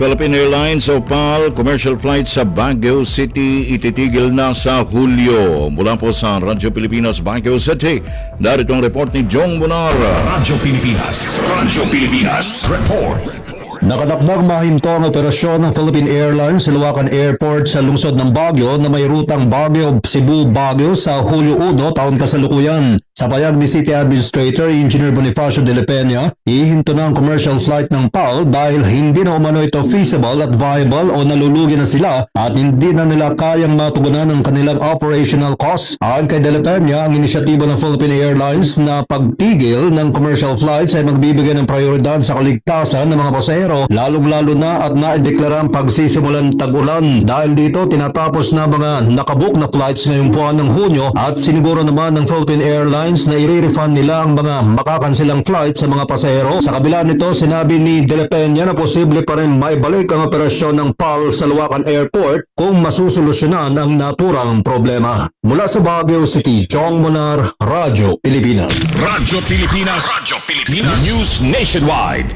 Philippine Airlines o PAL commercial flight sa Baguio City ititigil na sa Hulyo. Mula po sa Radyo Pilipinas, Baguio City, narito ang report ni Jong Bunar. Radyo Pilipinas. Radyo Pilipinas. Report. Nakadakdang mahinto ang operasyon ng Philippine Airlines sa Luwakan Airport sa lungsod ng Baguio na may rutang Baguio, Cebu, Baguio sa Hulyo 1 taon kasalukuyan. Sa payag ni City Administrator Engineer Bonifacio de la Peña, ihinto na ang commercial flight ng PAL dahil hindi na umano ito feasible at viable o nalulugi na sila at hindi na nila kayang matugunan ang kanilang operational costs. Ayon kay de la Peña, ang inisyatibo ng Philippine Airlines na pagtigil ng commercial flights ay magbibigay ng prioridad sa kaligtasan ng mga pasahero lalong-lalo na at naideklara ang pagsisimulan tag-ulan. Dahil dito, tinatapos na mga nakabook na flights ngayong buwan ng Hunyo at siniguro naman ng Philippine Airlines na i-refund nila ang mga makakansilang flights sa mga pasahero. Sa kabila nito, sinabi ni De La Peña na posible pa rin maibalik ang operasyon ng PAL sa Luwakan Airport kung masusolusyonan ang naturang problema. Mula sa Baguio City, Chong Monar, Radyo Pilipinas. Radyo Pilipinas. Radyo Pilipinas. News Nationwide.